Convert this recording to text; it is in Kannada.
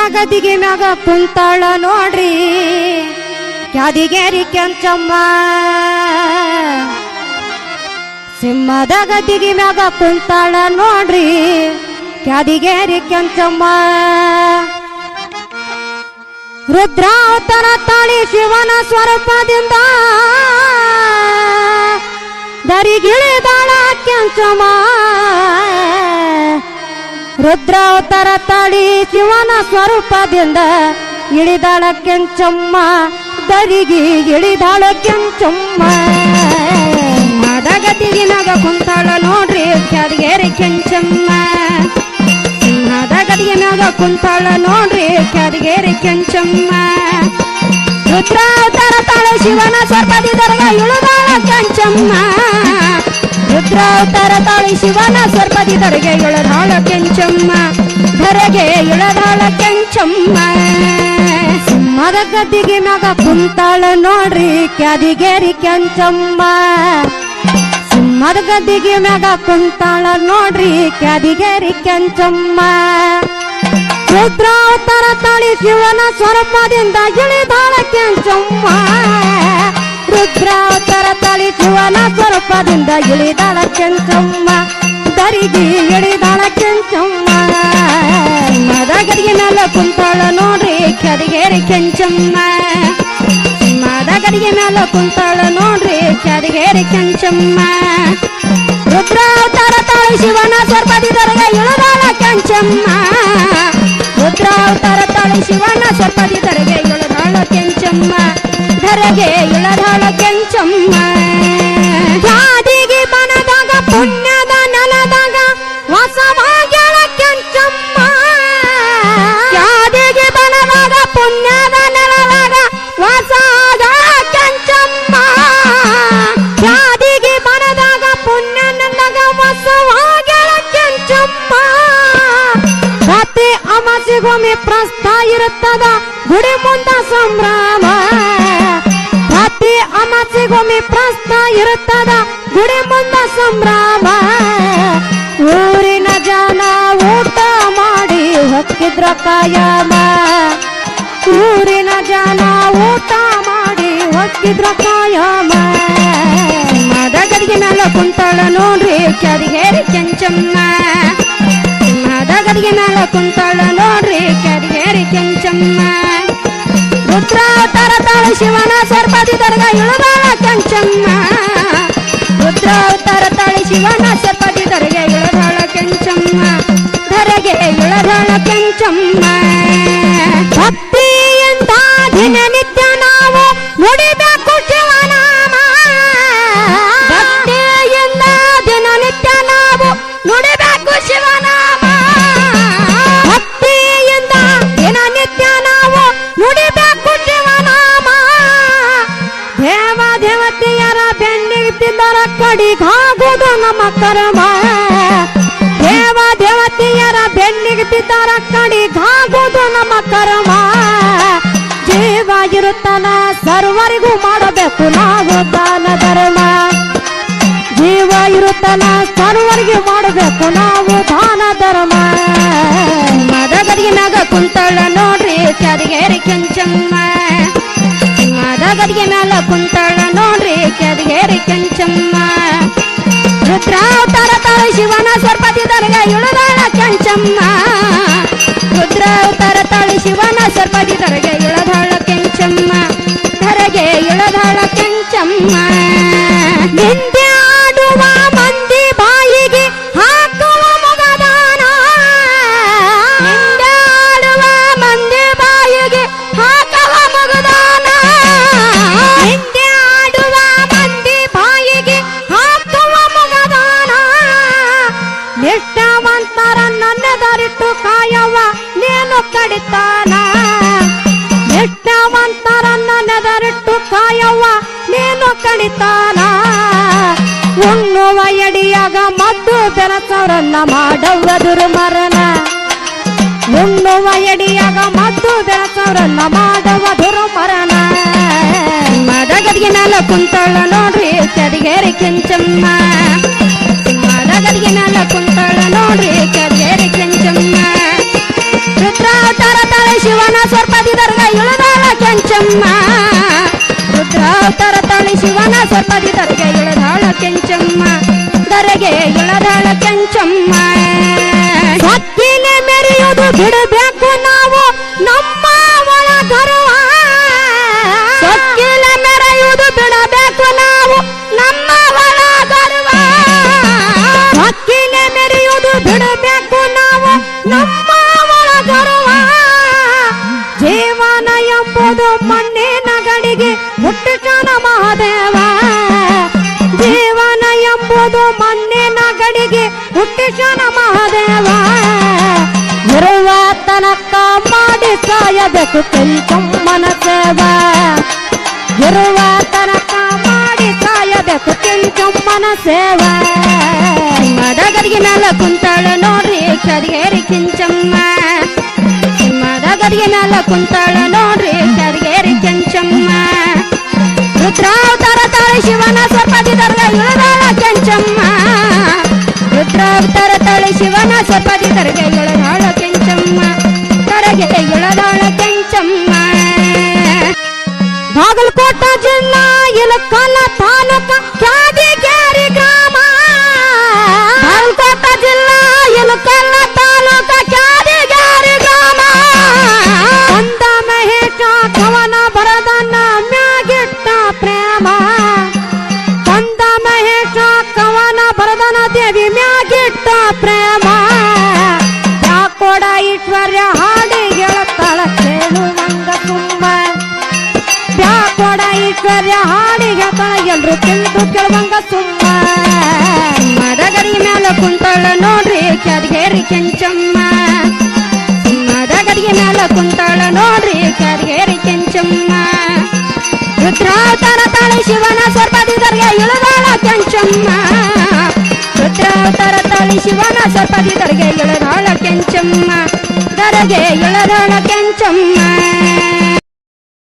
ಸಿಂಹದ ಗದಿಗೆ ಮ್ಯಾಗ ಕುಂತಾಳ ನೋಡ್ರಿ. ಕ್ಯಾದಿಗೇರಿ ಕೆಂಚಮ್ಮ. ಸಿಂಹದ ಗದಿಗೆ ಮ್ಯಾಗ ಕುಂತಾಳ ನೋಡ್ರಿ. ಕ್ಯಾದಿಗೇರಿ ಕೆಂಚಮ್ಮ. ರುದ್ರಾವತಾರ ತಾಳಿ ಶಿವನ ಸ್ವರೂಪದಿಂದ ದರಿಗಿಳಿದಾಳ ಕೆಂಚಮ್ಮ. ರುದ್ರಾವತಾರ ತಾಳಿ ಶಿವನ ಸ್ವರೂಪದಿಂದ ಇಳಿದಾಳ ಕೆಂಚಮ್ಮ, ದರಿಗೆ ಇಳಿದಾಳ ಕೆಂಚಮ್ಮ. ಮದಗತಿಗೆ ನಗ ಕುಂತಾಳ ನೋಡ್ರಿ ಕ್ಯಾದಿಗೇರಿ ಕೆಂಚಮ್ಮ. ಸಿಂಹದ ಗದಿಗೆ ಮ್ಯಾಗ ಕುಂತಾಳ ನೋಡ್ರಿ ಕ್ಯಾದಿಗೇರಿ ಕೆಂಚಮ್ಮ. ರುದ್ರಾವತಾರ ತಾಳೆ ಶಿವನ ಸ್ವರ್ಪದಿ ದರ್ಗ ಇಳಿದಾಳ ಕೆಂಚಮ್ಮ. ರುದ್ರಾವತಾರ ಶಿವನ ಸ್ವರ್ಪದಿ ದರ್ಗೆ ಇಳದಾಳ ಕೆಂಚಮ್ಮ. ಧರೆಗೆ ಇಳದಾಳ ಕೆಂಚಮ್ಮ. ಸಿಂಹದ ಗದ್ದಿಗೆ ಮ್ಯಾಗ ಕುಂತಾಳ ನೋಡ್ರಿ, ಕ್ಯಾದಿಗೇರಿ ಕೆಂಚಮ್ಮ. ಸಿಂಹದ ಗದ್ದಿಗೆ ಮ್ಯಾಗ ಕುಂತಾಳ ನೋಡ್ರಿ, ಕ್ಯಾದಿಗೇರಿ ಕೆಂಚಮ್ಮ. ರುದ್ರಾವತಾರ ತಾಳಿ ಶಿವನ ಸ್ವರೂಪದಿಂದ ಇಳಿದಾಳ ಕೆಂಚಮ್ಮ. ರುದ್ರಾವತಾರ ತಾಳಿ ಶಿವನ ಸ್ವರೂಪದಿಂದ ಇಳಿದಾಳ ಕೆಂಚಮ್ಮ. ದರಿಗೆ ಇಳಿದಾಳ ಕೆಂಚಮ್ಮ. ಮೇಲೆ ಕುಂತಾಳ ನೋಡ್ರಿ ಕೆದಿಗೇರಿ ಕೆಂಚಮ್ಮ. ಮದಗರಿಗೆ ಮೇಲೆ ಕುಂತಾಳ ನೋಡ್ರಿ ಕೆದಿಗೇರಿ ಕೆಂಚಮ್ಮ. ರುದ್ರಾವತಾರ ತಾಳಿ ಶಿವನ ಸ್ವರ್ಪದಿ ಇಳಿದಾಳ ಕೆಂಚಮ್ಮ. ರುದ್ರಾವತಾರ ತಾಳಿ ಶಿವನ ಸ್ವರ್ಪದಿ ಇಳಿದಾಳ ಕೆಂಚಮ್ಮ. ಧರೆಗೆ ಇಳದಾಳ ಕೆಂಚಮ್ಮ. ಜಾದಿಗೆ ಬನದಾಗ ಪುಣ್ಯದ ನೆಲದಾಗ ವಾಸವಾಗ್ಯಾಳ ಕೆಂಚಮ್ಮ. ಜಾದಿಗೆ ಬನದಾಗ ಪುಣ್ಯದ ನೆಲದಾಗ, ವಾಸಾದ ಕೆಂಚಮ್ಮ. ಜಾದಿಗೆ ಬನದಾಗ ಪುಣ್ಯ ನೆಲದಾಗ ವಾಸವಾಗ್ಯಾಳ ಕೆಂಚಮ್ಮ. ಪ್ರತಿ ಅಮಾಸಿಗೊಮ್ಮೆ ಪ್ರಸ್ತ ಇರುತ್ತದ, ಗುಡಿ ಮುಂದ ಸಂಭ್ರಮ. ಪ್ರತಿ ಅಮಾಸಿಗೊಮ್ಮೆ ಪ್ರಸ್ತ ಇರುತ್ತದ ಗುಡಿ ಮುಂದ ಸಂಭ್ರಮ. ಊರಿನ ಜನ ಊಟ ಮಾಡಿ ಹೊಕ್ಕಿದ್ರ ಕಾಯಮ. ಊರಿನ ಜನ ಊಟ ಮಾಡಿ ಹೊಕ್ಕಿದ್ರ ಕಾಯಮ. ಮದಗದಿಗೆ ಮೇಲೆ ಕುಂತಳ ನೋಡ್ರಿ ಕ್ಯಾದಿಗೇರಿ ಕೆಂಚಮ್ಮ. ಮದಗದಿಗೆ ಮೇಲೆ ಕುಂತಳ ನೋಡ್ರಿ ಕ್ಯಾದಿಗೇರಿ ಕೆಂಚಮ್ಮ. ರುದ್ರಾವತಾರ ತಾಳ ಶಿವನ ಸರ್ಪದಿ ದರ್ಗ ಇಳುದಾಳ ಕೆಂಚಮ್ಮ ರುದ್ರಾವತಾರ ತಾಳಿ ಶಿವನ ಸರ್ಪದಿ ದರ್ಗ ಇಳುದಾಳ ಕೆಂಚಮ್ಮ ಧರೆಗೆ ಇಳದಾಳ ಕೆಂಚಮ್ಮ ಕಡಿಗಾಗುವುದು ನಮ್ಮ ಕರ್ಮ ದೇವ ದೇವತೆಯರ ಬೆನ್ನಿಗೆ ಬಿದ್ದರ ಕಡಿಗಾಗುವುದು ನಮ್ಮ ಕರ್ಮ ಜೀವ ಇರುತ್ತನ ಸರ್ವರಿಗೂ ಮಾಡಬೇಕು ನಾವು ದಾನ ಧರ್ಮ ಜೀವ ಇರುತ್ತನ ಸರ್ವರಿಗೆ ಮಾಡಬೇಕು ನಾವು ದಾನ ಧರ್ಮ ಮದಗದಿಗೆ ಮ್ಯಾಗ ಕುಂತಳ ನೋಡ್ರಿ ಕ್ಯಾದಿಗೇರಿ ಕೆಂಚಮ್ಮ ಮದಗದಿಗೆ ಮ್ಯಾಲ ಕುಂತಳ ನೋಡ್ರಿ ಕ್ಯಾದಿಗೇರಿ ಕೆಂಚಮ್ಮ राव तारा तारा शिवाना स्वरपाती दर्गा येळू राहिला ನಿಷ್ಠಾವಂತರ ನನ್ನೆದರಿಟ್ಟು ಕಾಯವ ನೀನು ಕಡಿತಾನ ಉಣ್ಣುವ ಎಡಿಯಾಗ ಮದ್ದು ಬೆರಸವರನ್ನ ಮಾಡವ್ವ ದುರ್ಮರಣ ಉಣ್ಣುವ ಎಡಿಯಾಗ ಮದ್ದು ಬೆರಸವರನ್ನ ಮಾಡವ ದುರ್ಮರಣ ಮದಗದಿಗೆ ಮೇಲೆ ಕುಂತಳ ನೋಡ್ರಿ ಚದಿಗೇರಿ ಕೆಂಚಮ್ಮ ಮದಗದಿಗೆ ಮೇಲೆ ಕುಂತಳ ನೋಡ್ರಿ ಚದಿಗೇರಿ ರುದ್ರಾವತಾರ ತಾಳಿ ಶಿವನ ಸರ್ಪದಿ ಗಡಿಗೆ ಹುಟ್ಟಿಸನ ಮಹಾದೇವ ಇರುವ ತನಕ ಮಾಡಿ ಸಾಯಬೇಕು ಕೆಂಚಮ್ಮನ ಸೇವ ಇರುವ ತನಕ ಮಾಡಿ ಸಾಯಬೇಕು ಕೆಂಚಮ್ಮನ ಸೇವ ಸಿಂಹದ ಗದಿಗೆ ಮ್ಯಾಲ ಕುಂತಾಳ ನೋಡ್ರಿ ಕರಿಗೇರಿ ಕೆಂಚಮ್ಮ ಸಿಂಹದ ಗದಿಗೆ ಮ್ಯಾಲ ಕುಂತಾಳ ನೋಡ್ರಿ ಕರಿಗೇರಿ ಕೆಂಚಮ್ಮ ರುದ್ರಾವತಾರ ತಾಳಿ ಶಿವನ ಸರ್ಪದಿ ದರ್ಗ ಇಳದಾಳ ಕೆಂಚಮ್ಮ ರುದ್ರಾವತಾರ ತಾಳಿ ಶಿವನ ಸರ್ಪದಿ ದರ್ಗ ಇಳದಾಳ ಕೆಂಚಮ್ಮ ದರಗೆ ಇಳದಾಳ ಕೆಂಚಮ್ಮ ಬಾಗಲಕೋಟ ಜಿಲ್ಲಾ ಇಲಕಲ್ಲ ತಾಲೂಕ ಕ್ಯಾದಿಗೇರಿ ಈಶ್ವರ್ಯ ಹಾಡಿಗೆ ತಳ ಎಲ್ರು ತಿಂದು ಕೇಳುವಂಗ ಸುಮ್ಮ ಸಿಂಹದ ಗದಿ ಮ್ಯಾಲ ಕುಂತಾಳ ನೋಡ್ರಿ ಕ್ಯಾದಗೇರಿ ಕೆಂಚಮ್ಮ ಸಿಂಹದ ಗದಿಗೆ ಮ್ಯಾಲ ಕುಂತಾಳ ನೋಡ್ರಿ ಕ್ಯಾದಗೇರಿ ಕೆಂಚಮ್ಮ ರುದ್ರಾವತಾರ ತಾಳಿ ಶಿವನ ಸರ್ಪದಿದರ್ಗೆ ಇಳದಾಳ ಕೆಂಚಮ್ಮ ರುದ್ರಾವತಾರ ತಾಳಿ ಶಿವನ ಸರ್ಪದಿದರ್ಗೆ ಇಳದಾಳ ಕೆಂಚಮ್ಮ ದರಗೆ ಇಳದಾಳ ಕೆಂಚಮ್ಮ